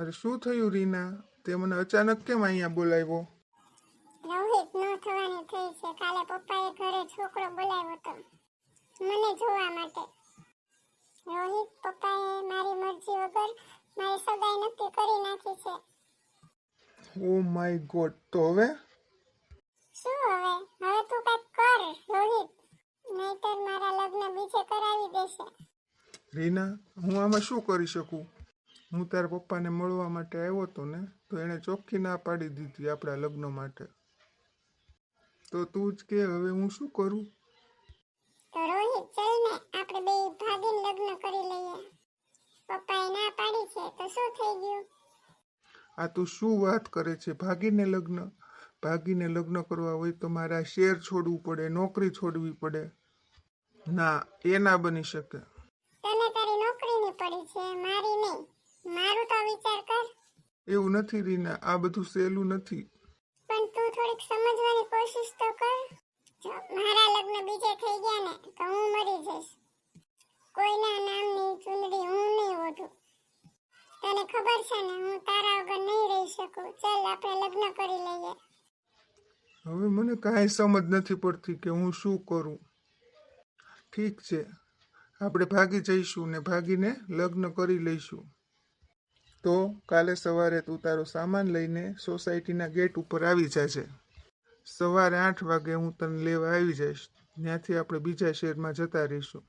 અરે શું થયું રીના? તે મને અચાનક કેમ અહીંયા બોલાવ્યો? રોહિત ન થવાની થઈ છે. કાલે પપ્પાએ ઘરે છોકરો બોલાવ્યો તો મને જોવા માટે. રોહિત પપ્પાએ મારી મરજી વગર મારી સગાઈ નક્કી કરી નાખી છે. Oh my God. તો હવે? શું હવે? હવે તું કંઈક કર રોહિત. નહીતર મારા લગ્ન બીજે કરાવી દેશે. રીના હું આમાં શું કરી શકું? હું તારા પપ્પાને મળવા માટે આવ્યો હતો ને તો એણે ચોખ્ખી ના પાડી દીધી આપણા લગ્ન માટે. તો તું જ કે હવે હું શું કરું? તો રોહિત ચલ ને આપણે બે ભાગીને લગ્ન કરી લઈએ. પપ્પાએ ના પાડી છે તો શું થઈ ગયું? આ તું શું વાત કરે છે? ભાગીને લગ્ન? ભાગીને લગ્ન કરવા હોય તો મારા શેર છોડવું પડે નોકરી છોડવી પડે. ના એ ના બની શકે તને તારી નોકરીની પડી છે મારી નહીં મારું તો વિચાર કર એવું નથી રીના આ બધું સહેલું નથી. પણ તું થોડીક સમજવાની કોશિશ તો કર. જો મારા લગ્ન બીજે થઈ ગયા ને તો હું મરી જઈશ. કોઈના નામની ચુંદડી હું નહીં ઓઢું. તને ખબર છે ને હું તારા વગર નહીં રહી શકું. ચાલ આપણે લગ્ન કરી લઈએ. હવે મને કાંઈ સમજ નથી પડતી કે હું શું કરું. ઠીક છે આપણે ભાગી જઈશું ને ભાગીને લગ્ન કરી લઈશું. તો કાલે સવારે તું તારો સામાન લઈને સોસાયટીના ગેટ ઉપર આવી જશે સવારે આઠ વાગે હું તને લેવા આવી જઈશ. ત્યાંથી આપણે બીજા શહેરમાં જતા રહીશું.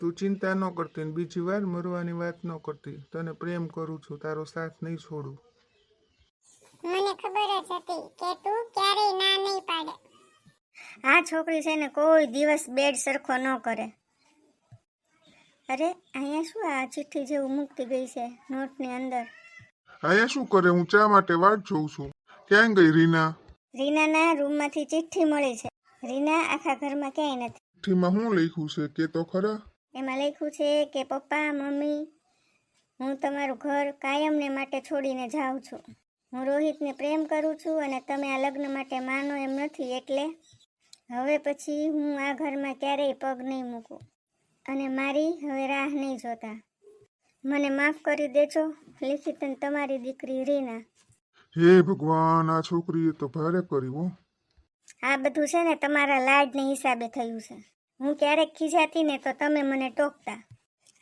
તું ચિંતા ન કરતી ને બીજી વાર મરવાની વાત ન કરતી. તને પ્રેમ કરું છું તારો સાથ નહીં છોડું. મને ખબર જ હતી કે તું ક્યારેય ના નહીં પાડે. આ છોકરી છે ને કોઈ દિવસ બેડ સરખો ન કરે. અરે અહીંયા શું આ ચિઠ્ઠી જેવું મૂકતી ગઈ છે નોટની અંદર? અહીંયા શું કરે? હું ચા માટે વાટ જોઉં છું. ક્યાં ગઈ રીના? રીનાના રૂમમાંથી ચિઠ્ઠી મળી છે. રીના આખા ઘરમાં ક્યાંય નથી. ચિઠ્ઠીમાં શું લખ્યું છે? કે તો ખરા? એમાં લખ્યું છે કે પપ્પા મમ્મી હું તમારું ઘર કાયમને માટે છોડીને જાઉં છું. હું રોહિતને પ્રેમ કરું છું અને તમે આ લગ્ન માટે માનો એમ નથી એટલે હવે પછી હું આ ઘરમાં ક્યારેય પગ નહીં મૂકું. અને મારી હવે રાહ નહીં જોતા. મને માફ કરી દેજો લિખિત તમારી દીકરી રીના. હે ભગવાન આ છોકરીએ તો ભારે કર્યું આ બધું છે ને તમારા લાડને હિસાબે થયું છે. હું ક્યારેક ખીજાતી ને તો તમે મને ટોકતા.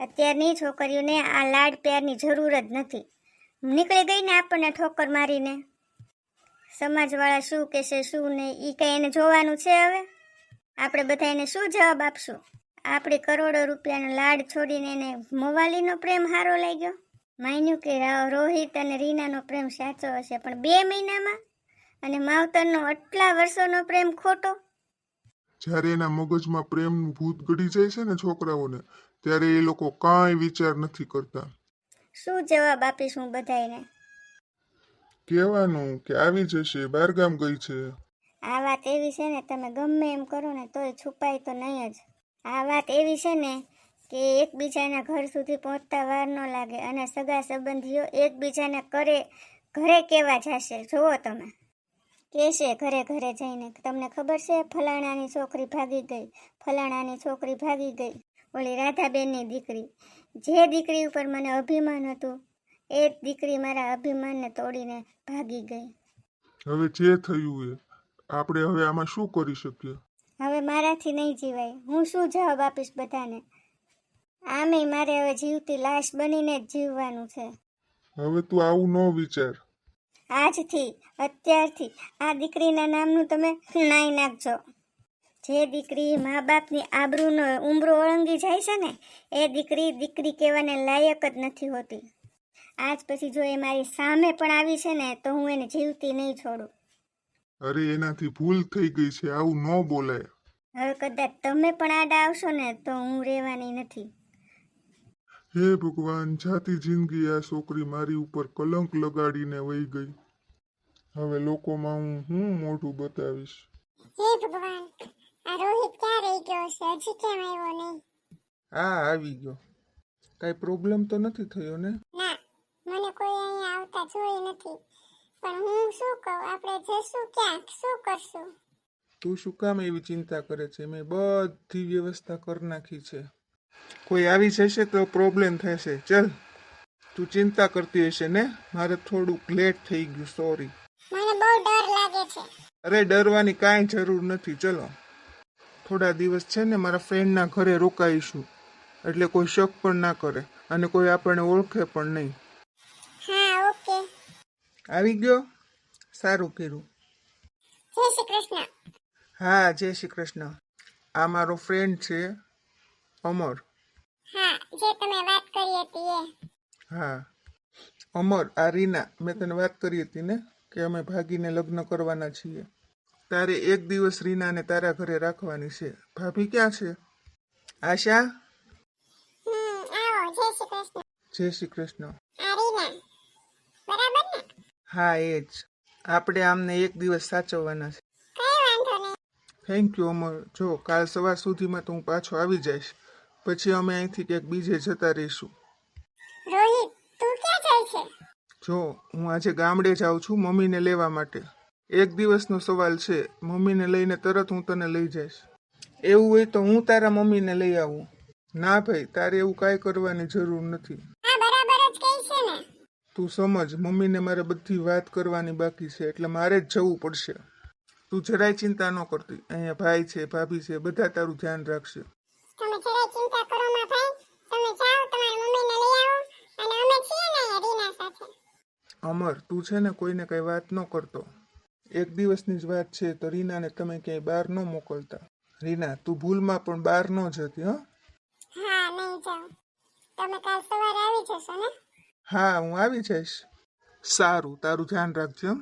અત્યારની છોકરીઓને આ લાડ પ્યારની જરૂર જ નથી. નીકળી ગઈ ને આપણને ઠોકર મારીને. સમાજવાળા શું કહેશે શું નહીં એ કંઈ એને જોવાનું છે હવે? આપણે બધા એને શું જવાબ આપશું? આપણે કરોડો રૂપિયાનો લાડ છોડીને એને મોવાલીનો પ્રેમ સારો લાગ્યો. માન્યું કે રોહિત અને રીનાનો પ્રેમ સાચો હશે પણ બે મહિનામાં? અને માવતરનો આટલા વર્ષોનો પ્રેમ ખોટો? જ્યારે એના મગજમાં પ્રેમનું ભૂત ગળી જાય છે ને છોકરાઓને ત્યારે એ લોકો કાંઈ વિચાર નથી કરતા. શું જવાબ આપીશ હું બધાયને? કહેવાનું કે આવી જશે બહારગામ ગઈ છે. આ વાત એવી છે ને તમે ગમે એમ કરો ને તોય છુપાય તો નહીં જ. આ વાત એવી છે ને કે એકબીજાના ઘર સુધી પહોંચતા વાર ન લાગે અને સગા સંબંધીઓ એકબીજાને કરે, ઘરે કેવા જશે? જુઓ તમે. કહેશે ઘરે ઘરે જઈને? તમને ખબર છે? ફલાણાની છોકરી ભાગી ગઈ. ફલાણાની છોકરી ભાગી ગઈ. ઓલી રાધાબેનની દીકરી. જે દીકરી ઉપર મને અભિમાન હતું, એ જ દીકરી મારા અભિમાનને તોડીને ભાગી ગઈ. હવે જે થયું એ, આપણે હવે આમાં શું કરી શકીએ? હવે મારાથી નહીં જીવાય. હું શું જવાબ આપીશ બધાને? આમે મારે હવે જીવતી લાશ બનીને જ જીવવાનું છે. હવે તું આવું ન વિચાર. આજથી અત્યારથી આ દીકરીના નામનું તમે નાઈ નાખજો. જે દીકરી મા બાપની આબરૂનો ઉમરો ઓળંગી જાય છે ને એ દીકરી દીકરી કહેવાને લાયક જ નથી હોતી. આજ પછી જો એ મારી સામે પણ આવી છે ને તો હું એને જીવતી નહીં છોડું. અરે એનાથી ભૂલ થઈ ગઈ છે આવું ન બોલાય. હવે કદાચ તમે પણ આડા આવશો ને તો હું રહેવાની નથી. હે ભગવાન જાતી જિંદગી આ છોકરી મારી ઉપર કલંક લગાડીને વહી ગઈ. હવે લોકોમાં હું હું મોઢું બતાવીશ? હે ભગવાન આ રોહિત ક્યાં રહી ગયો છે? હજી કેમ આવ્યો નહીં? હા આવી ગયો. કઈ પ્રોબ્લેમ તો નથી થયો ને? ના મને કોઈ અહીંયા આવતા જોઈ નથી. પણ હું શું કહું? આપણે જશું ક્યાંક? શું કરશું? તું શું કામ એવી ચિંતા કરે છે? મેં બધી વ્યવસ્થા કરી નાખી છે. કોઈ આવી જશે તો પ્રોબ્લેમ થશે. ચલ તું ચિંતા કરતી હશે ને? મારે થોડુંક લેટ થઈ ગયું સોરી મને બહુ ડર લાગે છે. અરે ડરવાની કાંઈ જરૂર નથી. ચલો થોડા દિવસ છે ને મારા ફ્રેન્ડના ઘરે રોકાઈશું. એટલે કોઈ શક પણ ના કરે અને કોઈ આપણને ઓળખે પણ નહીં. આવી ગયો? સારું કર્યું. જય શ્રી કૃષ્ણ. હા જય શ્રી કૃષ્ણ. આ મારો ફ્રેન્ડ છે અમર. હા જે તમે વાત કરી હતી એ. હા. અમર આ રીના. મેં તને વાત કરી હતી ને કે અમે ભાગીને લગ્ન કરવાના છીએ. તારે એક દિવસ રીનાને તારા ઘરે રાખવાની છે. ભાભી ક્યાં છે? આશા? જય શ્રી કૃષ્ણ જય શ્રી કૃષ્ણ આ રીના બરાબર ને હા એ જ. આપણે આમને એક દિવસ સાચવવાના છે. Thank you Amar. જો કાલ સવાર સુધીમાં તો હું પાછો આવી જઈશ. પછી અમે અહીંથી ક્યાંક બીજે જતા રહીશું. રોહિત તું ક્યાં જાય છે? જો હું આજે ગામડે જાઉં છું મમ્મીને લેવા માટે. એક દિવસનો સવાલ છે. મમ્મીને લઈને તરત હું તને લઈ જઈશ. એવું હોય તો હું તારા મમ્મીને લઈ આવું. ના ભાઈ તારે એવું કાંઈ કરવાની જરૂર નથી હા બરાબર જ કહી છે ને તું સમજ મમ્મીને મારે બધી વાત કરવાની બાકી છે એટલે મારે જ જવું પડશે. તું જરાય ચિંતા ન કરતી. અહીંયા ભાઈ છે ભાભી છે બધા તારું ધ્યાન રાખશે. તમે જરાય ચિંતા કરો માં ભાઈ. તમે જાઓ તમારી મમ્મીને લઈ આવો. અને અમે છીએ ને રીના સાથે. અમર તું છે ને કોઈને કઈ વાત ન કરતો. એક દિવસની જ વાત છે તો રીનાને તમે ક્યાંય બહાર ન મોકલતા. રીના તું ભૂલમાં પણ બહાર ન જતી હં? હા નહીં જાઉં. તમે કાલ સવારે આવી જશો ને? હા હું આવી જઈશ. સારું તારું ધ્યાન રાખજો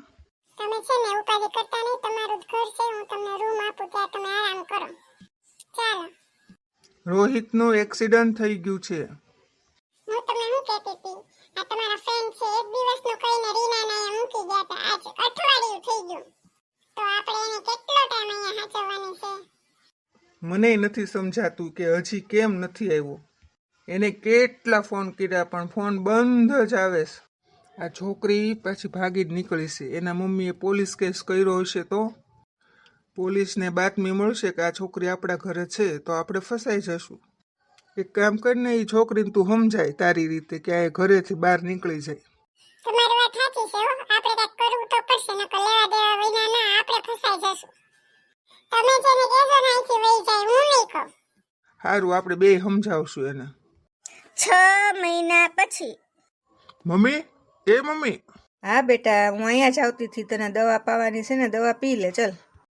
તમે છે ને ઉપાધિ કરતા નહીં તમારું જ ઘર છે હું તમને રૂમ આપું ત્યાં તમે આરામ કરો. ચાલો. રોહિતનું એક્સિડન્ટ થઈ ગયું છે. હું તમને શું કહેતી હતી? આ તમારા ફ્રેન્ડ છે એક દિવસનું કહીને રીનાને અહીંયા મૂકી ગયા હતા. આજ અઠવાડિયું થઈ ગયું. તો આપણે એને કેટલો ટાઈમ અહીંયા સાચવવાની છે? મને નથી સમજાતું કે હજી કેમ નથી આવ્યો. એને કેટલા ફોન કર્યા પણ ફોન બંધ જ આવે છે. આ છોકરી પાછી ભાગી જ નીકળી છે. એના મમ્મીએ પોલીસ કેસ કર્યો હશે તો? પોલીસને બાતમી મળશે કે આ છોકરી આપણા ઘરે છે તો આપણે ફસાઈ જશું. એક કામ કરીને એ છોકરીને તું સમજાય તારી રીતે કે આ ઘરેથી બહાર નીકળી જાય. તમારી વાત સાચી છે આપણે કંઈક કરવું તો પડશે નકર લેવા દેવા વિના ના આપણે ફસાઈ જશું. તમે જેને કહેશો ને વહી જાય હું નહીં કહું. સારું આપણે બે સમજાવશું એને. છ મહિના પછી. મમ્મી? એ મમ્મી? હા બેટા હું અહીંયા જ આવતી હતી. તને દવા પાવાની છે ને દવા પી લે ચલ.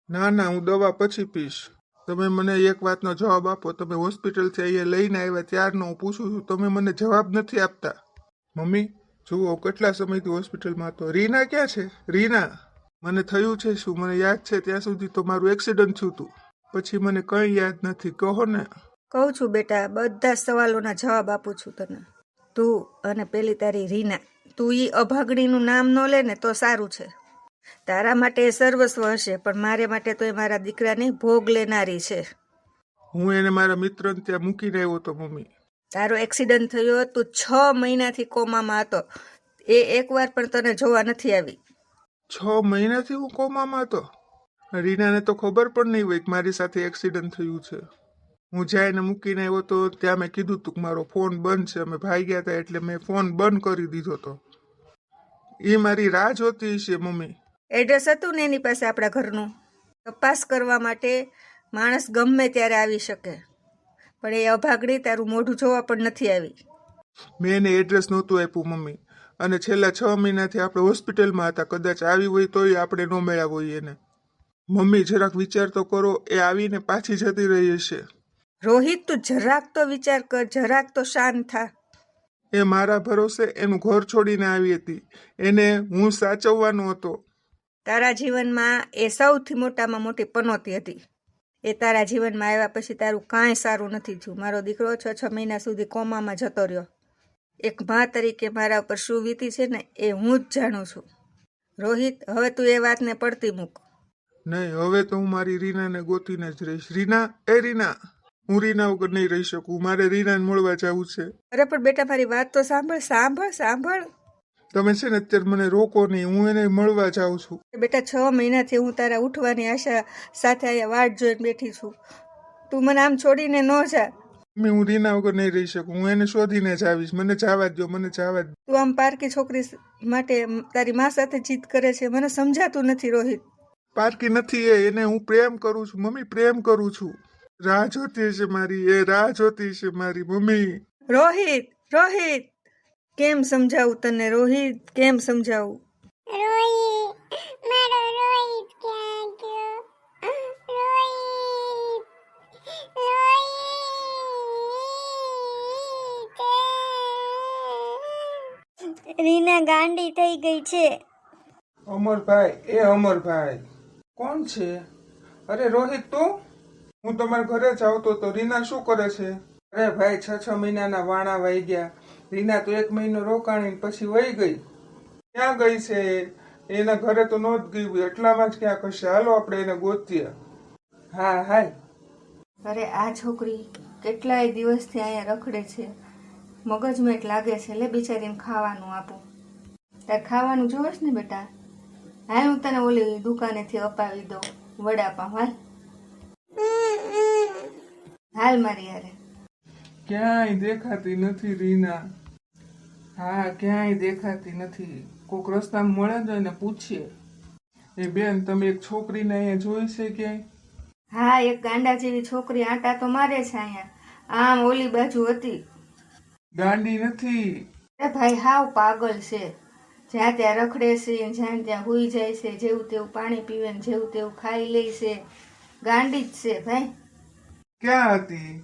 ના ના હું દવા પછી પીશ. તમે મને એક વાતનો જવાબ આપો. તમે હોસ્પિટલથી અહીંયા લઈને આવ્યા ત્યારનો હું પૂછું છું. તમે મને જવાબ નથી આપતા. મમ્મી જુઓ કેટલા સમયથી હોસ્પિટલમાં હતો. રીના ક્યાં છે? રીના મને થયું છે શું? મને યાદ છે ત્યાં સુધી તો મારું એક્સિડન્ટ થયું હતું. પછી મને કંઈ યાદ નથી. કહો ને. કહું છું બેટા બધા સવાલોના જવાબ આપું છું તને. તું અને પેલી તારી રીના તું એ અભાગણીનું નામ ન લે ને તો સારું છે. તારા માટે એ સર્વસ્વ હશે પણ મારે માટે તો એ મારા દીકરાની ભોગ લેનારી છે. હું એને મારા મિત્ર ત્યાં મૂકીને આવ્યો હતો મમ્મી. તારો એક્સિડન્ટ થયો તું છ મહિનાથી કોમામાં હતો. એ એકવાર પણ તને જોવા નથી આવી. છ મહિનાથી હું કોમામાં હતો? રીનાને તો ખબર પણ નહીં હોય કે મારી સાથે એક્સિડન્ટ થયું છે. હું જ્યાં એને મૂકીને આવ્યો તો ત્યાં મેં કીધું હતું કે મારો ફોન બંધ છે. અમે ભાઈ ગયા હતા એટલે મેં ફોન બંધ કરી દીધો હતો એ મારી રાહ જોતી છે મમ્મી. એડ્રેસ હતું ને એની પાસે આપણા ઘરનું? તપાસ કરવા માટે માણસ ગમે ત્યારે આવી શકે. પણ એ અભાગડી તારું મોઢું જોવા પણ નથી આવી. મેં એને એડ્રેસ નહોતું આપ્યું મમ્મી. અને છેલ્લા છ મહિનાથી આપણે હોસ્પિટલમાં હતા. કદાચ આવી હોય તોય આપણે ન મેળ્યા હોય એને. મમ્મી જરાક વિચાર તો કરો એ આવીને પાછી જતી રહી હશે. રોહિત તું જરાક તો વિચાર કર જરાક તો શાંત થા. એ મારા ભરોસે એનું ઘર છોડીને આવી હતી. એને હું સાચવવાનો હતો. તારા જીવનમાં એ સૌથી મોટામાં મોટી પનોતી હતી. એ તારા જીવનમાં આવ્યા પછી તારું કાંઈ સારું નથી થયું. મારો દીકરો છ છ મહિના સુધી કોમામાં જતો રહ્યો. એક મા તરીકે મારા ઉપર શું વીતી છે ને એ હું જ જાણું છું. રોહિત હવે તું એ વાતને પડતી મૂક. નહીં હવે તો હું મારી રીનાને ગોતીને જ રહીશ. રીના એ રીના. હું રીના વગર નહીં રહી શકું. મારે રીનાને મળવા જવું છે. અરે પણ બેટા મારી વાત તો સાંભળ સાંભળ સાંભળ. તમે છે ને અત્યારે મને રોકો નહીં. હું એને મળવા જાઉં છું. બેટા છ મહિનાથી હું તારા ઉઠવાની આશા સાથે અહીંયા વાટ જોઈને બેઠી છું. તું મને આમ છોડીને ન જા. મમ્મી હું રીના વગર નહીં રહી શકું. હું એને શોધીને જ આવીશ. મને જવા દો મને જવા દો તું આમ પારકી છોકરી માટે તારી મા સાથે જીત કરે છે. મને સમજાતું નથી રોહિત. પારકી નથી એ. એને હું પ્રેમ કરું છું. મમ્મી પ્રેમ કરું છું. રાહ જોતી છે મારી એ રાહ જોતી છે મારી મમ્મી. રોહિત રોહિત કેમ સમજાવું તને રોહિત? કેમ સમજાવું? રોહિત મારો રોહિત ક્યાં ગયો? રોહિત રોહિત. રીના ગાંડી થઈ ગઈ છે. અમરભાઈ એ અમરભાઈ. કોણ છે? અરે રોહિત તું? હું તમારા ઘરે જ આવતો તો રીના શું કરે છે? અરે ભાઈ છ છ મહિનાના વાણા વહી ગયા. રીના તો એક મહિનો રોકાણી પછી વહી ગઈ. ક્યાં ગઈ છે? એના ઘરે તો નહોત ગયું. એટલામાં જ ક્યાંક હશે હાલો આપણે એને ગોતીએ. હા હાય અરે આ છોકરી કેટલાય દિવસથી અહીંયા રખડે છે. મગજમેટ લાગે છે લે બિચારીને ખાવાનું આપું. તાર ખાવાનું જોઈશ ને બેટા? હા હું તને ઓલી દુકાનેથી અપાવી દઉં. વડાપાવ હાલ. હાલ મારી યારે ક્યાંય દેખાતી નથી રીના. હા ક્યાંય દેખાતી નથી. કોક રસ્તામાં મળે તો એને પૂછીએ. એ બેન તમે એક છોકરીને અહીંયા જોઈ છે ક્યાંય? હા એક ગાંડા જેવી છોકરી આટા તો મારે છે અહીંયા. આમ ઓલી બાજુ હતી. ગાંડી નથી. એ ભાઈ હાવ પાગલ છે. જ્યાં ત્યાં રખડે છે જ્યાં ત્યાં હુઈ જાય છે જેવું તેવું પાણી પીવે ને જેવું તેવું ખાઈ લે છે. ગાંડી જ છે ભાઈ. ક્યાં હતી?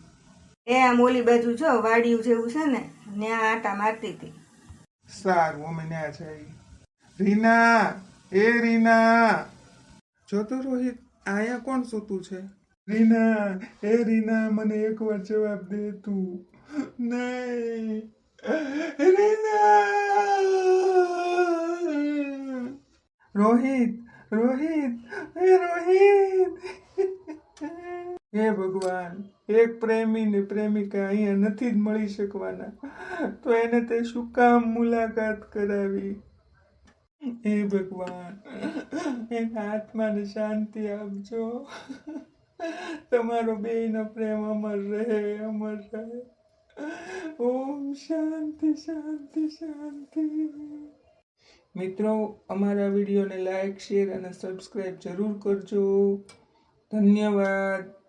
એ આમ ઓલી બાજુ જો વાડિયું જેવું છે ને ત્યાં આટા મારતી હતી. સારું અમે ત્યાં જઈ રીના એ રીના. જોતો રોહિત આયા કોણ સૂતું છે? રીના એ રીના મને એકવાર જવાબ દે તું. નહીં. રીના. રોહિત રોહિત એ રોહિત. હે ભગવાન, એક પ્રેમી ને પ્રેમિકા અહીંયા નથી જ મળી શકવાના. તો એને તે શું કામ મુલાકાત કરાવી? હે ભગવાન, એના આત્માને શાંતિ આપજો. તમારો બેયનો પ્રેમ અમર રહે અમર રહે. ઓમ શાંતિ શાંતિ શાંતિ. મિત્રો, અમારા વિડીયોને લાઈક, શેર અને સબસ્ક્રાઈબ જરૂર કરજો. ધન્યવાદ.